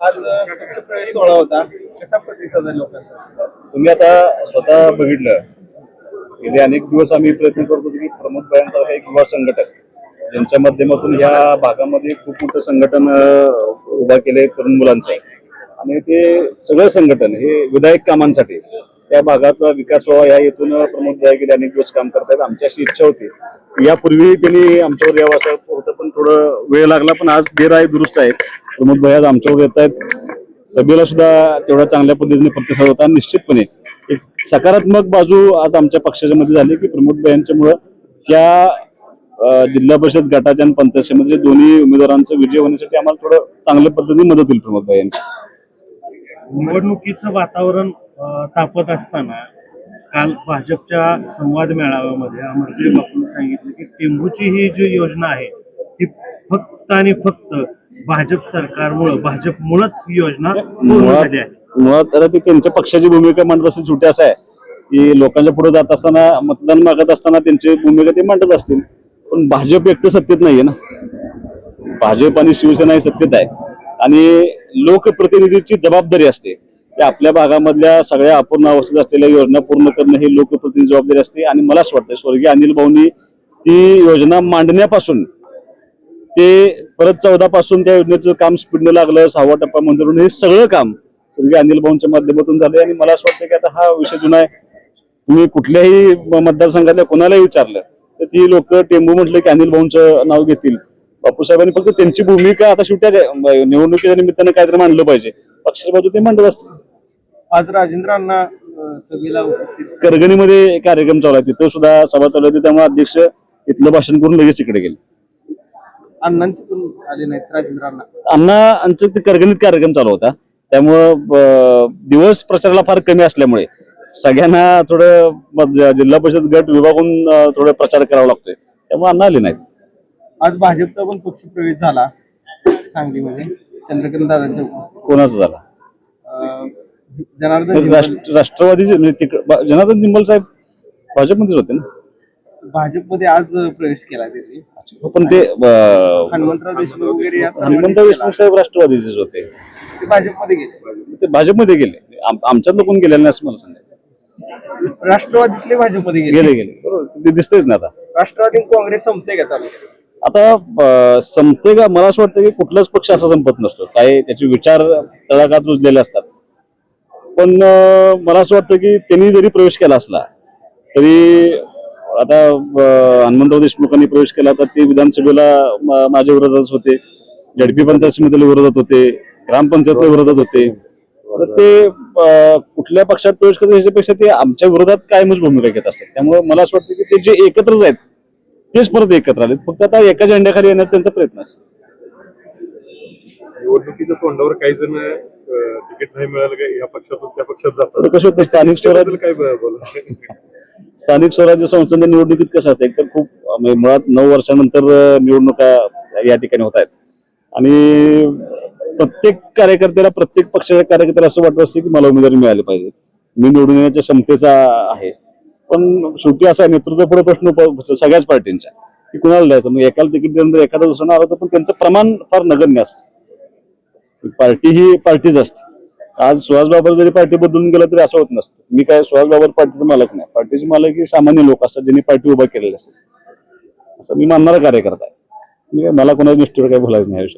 आज पक्षप्रवेश सोहळा होता. कसा प्रतिसाद आहे लोकांचा? तुम्ही आता स्वतः बघितलं. गेले अनेक दिवस आम्ही प्रयत्न करतो की प्रमोद भायांसारखा एक युवा संघटक ज्यांच्या माध्यमातून ह्या भागामध्ये खूप मोठं संघटन उभा केले तरुण मुलांचं. आणि ते सगळं संघटन हे विधायक कामांसाठी त्या भागाचा विकास व्हावा या हेतून प्रमोद भाई गेले अनेक दिवस काम करतायत. आमची अशी इच्छा होती. यापूर्वी त्यांनी आमच्यावर यावं असं होतं पण थोडं वेळ लागला पण आज देर आहे दुरुस्त आहे प्रमोद भैया आमच्यावर येत आहेत. सभेला सुद्धा तेवढा चांगल्या पद्धतीने प्रतिसाद होता. निश्चितपणे एक सकारात्मक बाजू आज आमच्या पक्षाच्या मध्ये झाली की प्रमोद भैयांच्यामुळं या जिल्हा परिषद गटाच्या आणि पंचायत दोन्ही उमेदवारांचा विजय होण्यासाठी आम्हाला थोडं चांगल्या पद्धतीने मदत होईल प्रमोद भाई यांची. निवडणुकीचं वातावरण तापत असताना काल भाजपच्या संवाद मेळाव्यामध्ये अमरसिंह सांगितलं की टेंबूची ही जी योजना आहे ती फक्त आणि फक्त भाजप सरकारमुळं भाजपमुळंच ही योजना पूर्ण मुळात झाली आहे. मुळात आता ती त्यांच्या पक्षाची भूमिका मांडत असतील शेवटी असं आहे. की लोकांच्या पुढे जात असताना मतदान मागत असताना त्यांची भूमिका ते मांडत असतील. पण भाजप एकटं सत्तेत नाहीये ना. भाजप आणि शिवसेना ही सत्तेत आहे. आणि लोकप्रतिनिधीची जबाबदारी असते. की आपल्या भागामधल्या सगळ्या अपूर्ण अवस्थेत असलेल्या योजना पूर्ण करणं ही लोकप्रतिनिधी जबाबदारी असते. आणि मला असं वाटतं स्वर्गीय अनिल भाऊनी ती योजना मांडण्यापासून ते परत चौदा पासून त्या योजनेचं काम स्पीडनं लागलं सहावा टप्पा मंजूर हे सगळं काम स्वर्गीय अनिल भाऊंच्या माध्यमातून झालंय आणि मला असं वाटतं की आता हा विषय जुना आहे. तुम्ही कुठल्याही मतदारसंघातल्या कोणालाही विचारलं तर ती लोक टेंबू म्हटलं की अनिल भाऊंचं नाव घेतील. बापूसाहेबांनी फक्त त्यांची भूमिका आता शेवटी निवडणुकीच्या निमित्तानं काहीतरी मांडलं पाहिजे. पक्षाच्या बाजू ते मांडत असतील. आज राजेंद्रांना अं, सभेला उपस्थित करगणीमध्ये कार्यक्रम चालू आहे. तिथं सुद्धा सभा चालू होती त्यामुळे अध्यक्ष इथलं भाषण करून लगेच इकडे गेले. अण्णांचे पण आले नाहीत अण्णा. आमचं ते करगणीत कार्यक्रम चालू होता. त्यामुळं दिवस प्रचाराला फार कमी असल्यामुळे सगळ्यांना थोडं जिल्हा परिषद गट विभागून थोडं प्रचार करावा लागतोय. त्यामुळे अण्णा आले नाहीत. आज भाजपचा पण पक्षप्रवेश झाला सांगलीमध्ये. चंद्रकांत दादांच्या उपस्थितीत. कोणाचा झाला? अं, जनार्दन राष्ट्र- राष्ट्रवादीचे म्हणजे तिक- जनार्दन जिंबल साहेब भाजपमध्येच होते ना? भाजपमध्ये आज प्रवेश केला त्यांनी. पण ते अं, हनुमंतराव देशमुख वगैरे या सर्वांनी हनुमंत केला. देशमुख साहेब राष्ट्रवादीचेच होते. ते भाजपमध्ये गेले. ते भाजपमध्ये गेले. आम- आमच्यातलं कोण गेलेलं नाही असं मला सांगायचं राष्ट्रवादीतले भाजपमध्ये गेले. गेले गेले. बरोबर. ते दिसतंच ना आता. राष्ट्रवादी काँग्रेस संपते का चालू? आता अं, संपते का? मला असं वाटतं की कुठलाच पक्ष असा संपत नसतो. काही त्याचे विचार तळागात रुजलेले असतात. पण अं, मला असं वाटतं की त्यांनी जरी प्रवेश केला असला तरी आता हनुमंतराव देशमुखांनी प्रवेश केला तर ते विधानसभेला माझ्या विरोधात होते. झडपी पंचायत समितीला विरोधात होते. ग्रामपंचायतला विरोधात होते. तर ते कुठल्या पक्षात प्रवेश करतात याच्यापेक्षा ते आमच्या विरोधात कायमच भूमिका घेत असतात? त्यामुळे मला असं वाटतं की ते जे एकत्रच आहेत तेच परत एकत्र आले फक्त आता एका झेंड्याखाली येण्याचा त्यांचा प्रयत्न असेल. निवडणुकीच्या तोंडावर काही जण तिकीट नाही मिळालं का या पक्षातून त्या पक्षात जातात. कसं होतं? स्थानिक स्वराज्य काय बोला स्थानिक स्वराज्य संस्थांच्या निवडणुकीत कसं असतं एकतर खूप म्हणजे मुळात नऊ वर्षानंतर निवडणुका या ठिकाणी होत आहेत. आणि प्रत्येक कार्यकर्त्याला प्रत्येक पक्षाच्या कार्यकर्त्याला असं वाटत असते की मला उमेदवारी मिळाली पाहिजे. मी निवडून येण्याच्या क्षमतेचा आहे. पण शेवटी असा आहे, नेतृत्व पुढे प्रश्न सगळ्याच पार्टींच्या की कुणाला द्यायचं? मग एकाला तिकीट दिल्यानंतर एखादा दुसरा आला तर पण त्यांचं प्रमाण फार नगण्य असतं. पार्टी ही पार्टीच असते. आज सुहास बाबर जरी पार्टी बदलून गेला तरी असं होत नसतं. मी काय सुहास बाबर पार्टीचा मालक नाही. पार्टीचे मालक ही सामान्य लोक असतात ज्यांनी पार्टी उभा केलेली असते. असं मी मानणारा कार्यकर्ता आहे. मी काय- मला कोणाच्या निष्ठेवर काही बोलायचं नाही या